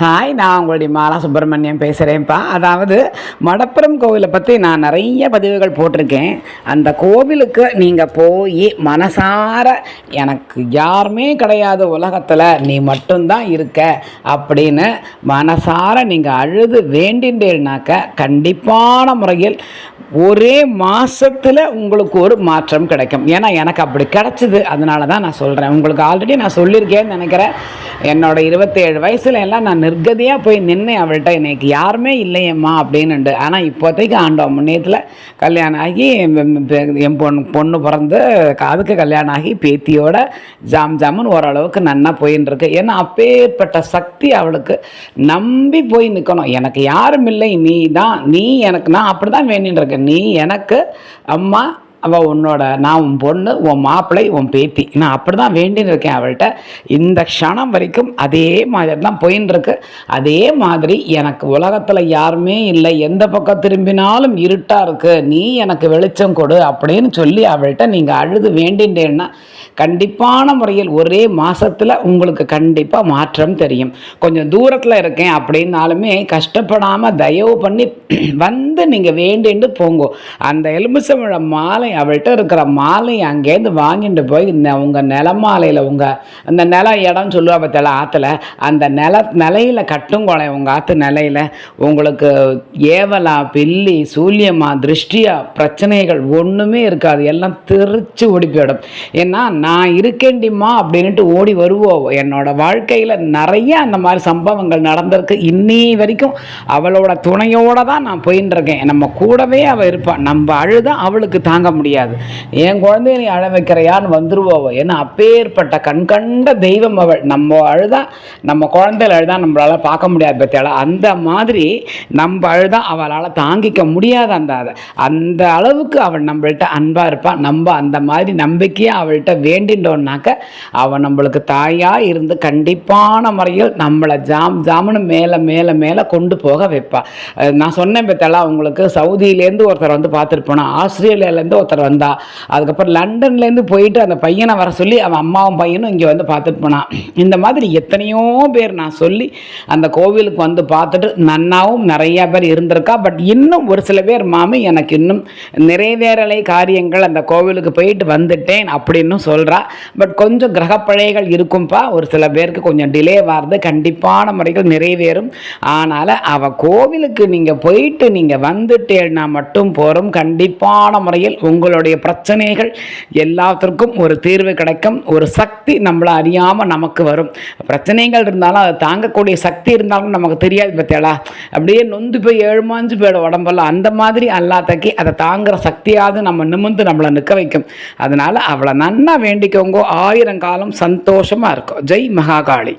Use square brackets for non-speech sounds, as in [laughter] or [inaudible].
Hi நான் உங்களுடைய மாலா சுப்பிரமணியம் பேசுகிறேன்ப்பா அதாவது மடப்புரம் கோவிலை பற்றி நான் நிறைய பதிவுகள் போட்டிருக்கேன். அந்த கோவிலுக்கு நீங்கள் போய் மனசார எனக்கு யாருமே கிடையாது உலகத்தில் நீ மட்டும்தான் இருக்க அப்படின்னு மனசார நீங்கள் அழுது வேண்டின்றேனாக்க கண்டிப்பான முறையில் ஒரே மாதத்தில் உங்களுக்கு ஒரு மாற்றம் கிடைக்கும். ஏன்னா எனக்கு அப்படி கிடச்சிது. அதனால தான் நான் சொல்கிறேன் உங்களுக்கு ஆல்ரெடி நான் சொல்லியிருக்கேன்னு நினைக்கிறேன். என்னோட இருபத்தேழு வயசுல எல்லாம் நான் நிர்கதியாக போய் நின்று அவள்கிட்ட எனக்கு யாருமே இல்லையம்மா அப்படின்னுண்டு. ஆனால் இப்போதைக்கு ஆண்டவன் முன்னேத்தில் கல்யாணம் ஆகி என் பொண்ணு பொண்ணு பிறந்து அதுக்கு கல்யாணம் ஆகி பேத்தியோட ஜாம் ஜாமுன்னு ஓரளவுக்கு நன்னா போயின்னு இருக்கு ஏன்னா அப்பேற்பட்ட சக்தி அவளுக்கு நம்பி போய் நிற்கணும் எனக்கு யாரும் இல்லை நீ தான் நீ எனக்கு நான் அப்படி தான் வேண்டின்னு இருக்கேன் நீ எனக்கு அம்மா அவள் உன்னோட நான் உன் பொண்ணு உன் மாப்பிள்ளை உன் பேத்தி. நான் அப்படி தான் வேண்டின்னு இருக்கேன் அவள்கிட்ட. இந்த க்ஷணம் வரைக்கும் அதே மாதிரி தான் போயின்னு அதே மாதிரி எனக்கு உலகத்தில் யாருமே இல்லை. எந்த பக்கம் திரும்பினாலும் இருட்டாக இருக்குது நீ எனக்கு வெளிச்சம் கொடு அப்படின்னு சொல்லி அவள்கிட்ட நீங்கள் அழுது வேண்டின்றேன்னா கண்டிப்பான முறையில் ஒரே மாதத்தில் உங்களுக்கு கண்டிப்பாக மாற்றம் தெரியும். கொஞ்சம் தூரத்தில் இருக்கேன் அப்படின்னாலுமே கஷ்டப்படாமல் தயவு பண்ணி [clears throat] வந்து நீங்கள் வேண்டின்னு போங்கோ. அந்த எலுமிச்சம்பழம் மாலை அவள்கிட்ட இருக்கிற மாலையை அங்கேருந்து வாங்கிட்டு போய் இந்த உங்கள் நில மாலையில் உங்கள் அந்த நில இடம் சொல்லுவா பார்த்தல ஆற்றுல அந்த நில நிலையில் கட்டுங்கோலை உங்கள் ஆற்று நிலையில் உங்களுக்கு ஏவலா பில்லி சூல்யமா திருஷ்டியா பிரச்சனைகள் ஒன்றுமே இருக்காது. எல்லாம் திருச்சி ஓடி போயிடும். ஏன்னா நான் இருக்கேண்டிம்மா அப்படின்ட்டு ஓடி வருவோம் என்னோட வாழ்க்கையில் நிறைய அந்த மாதிரி சம்பவங்கள் நடந்திருக்கு. இன்னி வரைக்கும் அவளோட துணையோடு தான் நான் போயின்னு இருக்கேன். நம்ம கூடவே அவள் இருப்பாள் நம்ம அழுதான் அவளுக்கு தாங்க முடியாது. என் குழந்தைய நீ அழ வைக்கிறையான்னு வந்துருவோம் ஏன்னா அப்பேற்பட்ட கண்கண்ட தெய்வம் அவள். நம்ம அழுதா நம்ம குழந்தைகள் அழுதா நம்மளால் பார்க்க முடியாது பற்றியால அந்த மாதிரி நம்ம அழுதா அவளால் தாங்கிக்க முடியாது அந்த அதை. அந்த அளவுக்கு அவள் நம்மள்கிட்ட அன்பாக இருப்பாள் நம்ம அந்த மாதிரி நம்பிக்கையாக அவள்கிட்ட வேண்டின்றோம்னாக்க அவள் நம்மளுக்கு தாயாக இருந்து கண்டிப்பான முறையில் நம்மளை ஜாம் ஜாமுன்னு மேலே மேலே மேலே கொண்டு போக வைப்பாள் நான் சொன்னேன் பத்தெல்லாம் உங்களுக்கு சவுதியிலேருந்து ஒருத்தர் வந்து பார்த்துட்டு போனா ஆஸ்திரேலியாலேருந்து ஒருத்தர் வந்தா. அதுக்கப்புறம் லண்டன்லேருந்து போயிட்டு அந்த பையனை வர சொல்லி அவன் அம்மாவும் பையனும் இங்கே வந்து பார்த்துட்டு போனான். இந்த மாதிரி எத்தனையோ பேர் நான் சொல்லி அந்த கோவிலுக்கு வந்து பார்த்துட்டு நன்னாவும் நிறையா பேர் இருந்திருக்கா. பட் இன்னும் ஒரு சில பேர் மாமி எனக்கு இன்னும் நிறைவேறலை காரியங்கள். அந்த கோவிலுக்கு போயிட்டு வந்துட்டேன் அப்படின்னு சொல்கிறா பட் கொஞ்சம் கிரகப்பழைகள் இருக்கும்பா. ஒரு சில பேருக்கு கொஞ்சம் டிலே ஆகுது கண்டிப்பான முறைகள் நிறைவேறும். ஆனால் அவள் கோவிலுக்கு நீங்கள் போயிட்டு நீங்கள் வந்துட்டேன்னா மட்டும் போகிறோம் கண்டிப்பான முறையில் உங்கள் உங்களுடைய பிரச்சனைகள் எல்லாத்திற்கும் ஒரு தீர்வு கிடைக்கும். ஒரு சக்தி நம்மளை அறியாமல் நமக்கு வரும். பிரச்சனைகள் இருந்தாலும் அதை தாங்கக்கூடிய சக்தி இருந்தாலும் நமக்கு தெரியாது பத்தியாளா? அப்படியே நொந்து போய் ஏழுமாஞ்சு போயிடும் உடம்பெல்லாம். அந்த மாதிரி அல்லாத்தக்கி அதை தாங்குற சக்தியாவது நம்ம நிமிர்ந்து நம்மளை நிற்க வைக்கும். அதனால் அவளை நன்னா வேண்டிக்கோங்க. ஆயிரம் காலம் சந்தோஷமாக இருக்கும் ஜெய் மகாகாளி.